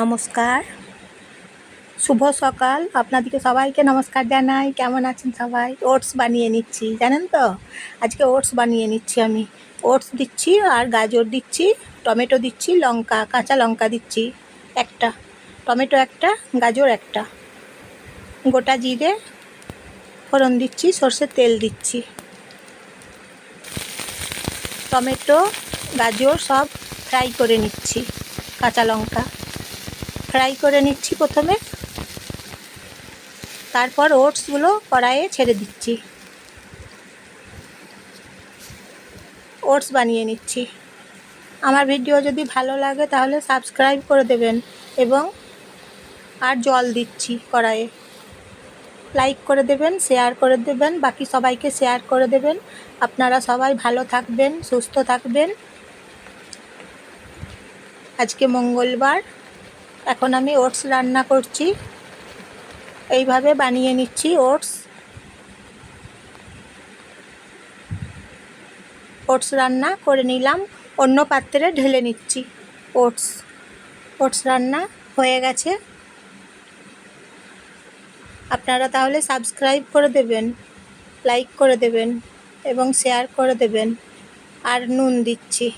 নমস্কার। শুভ সকাল। আপনাদেরকে সবাইকে নমস্কার জানাই। কেমন আছেন সবাই? ওটস বানিয়ে নিচ্ছি, জানেন তো? আজকে ওটস বানিয়ে নিচ্ছি আমি। ওটস দিচ্ছি আর গাজর দিচ্ছি, টমেটো দিচ্ছি, লঙ্কা, কাঁচা লঙ্কা দিচ্ছি, একটা। টমেটো একটা, গাজর একটা। গোটা জিরে, ফোড়ন দিচ্ছি, সর্ষের তেল দিচ্ছি। টমেটো, গাজর সব ফ্রাই করে নিচ্ছি, কাঁচা লঙ্কা। ফ্রাই করে নিচ্ছি প্রথমে। তারপর ওটসগুলো কড়াইয়ে ছেড়ে দিচ্ছি। ওটস বানিয়ে নিচ্ছি। আমার ভিডিও যদি ভালো লাগে তাহলে সাবস্ক্রাইব করে দেবেন এবং আর জল দিচ্ছি কড়াইয়ে। লাইক করে দেবেন, শেয়ার করে দেবেন, বাকি সবাইকে শেয়ার করে দেবেন। আপনারা সবাই ভালো থাকবেন, সুস্থ থাকবেন। আজকে মঙ্গলবার। এখন আমি ওটস রান্না করছি। এইভাবে বানিয়ে নিচ্ছি ওটস। ওটস রান্না করে নিলাম, অন্য পাত্রে ঢেলে নিচ্ছি ওটস। ওটস রান্না হয়ে গেছে। আপনারা তাহলে সাবস্ক্রাইব করে দেবেন, লাইক করে দেবেন এবং শেয়ার করে দেবেন। আর নুন দিচ্ছি।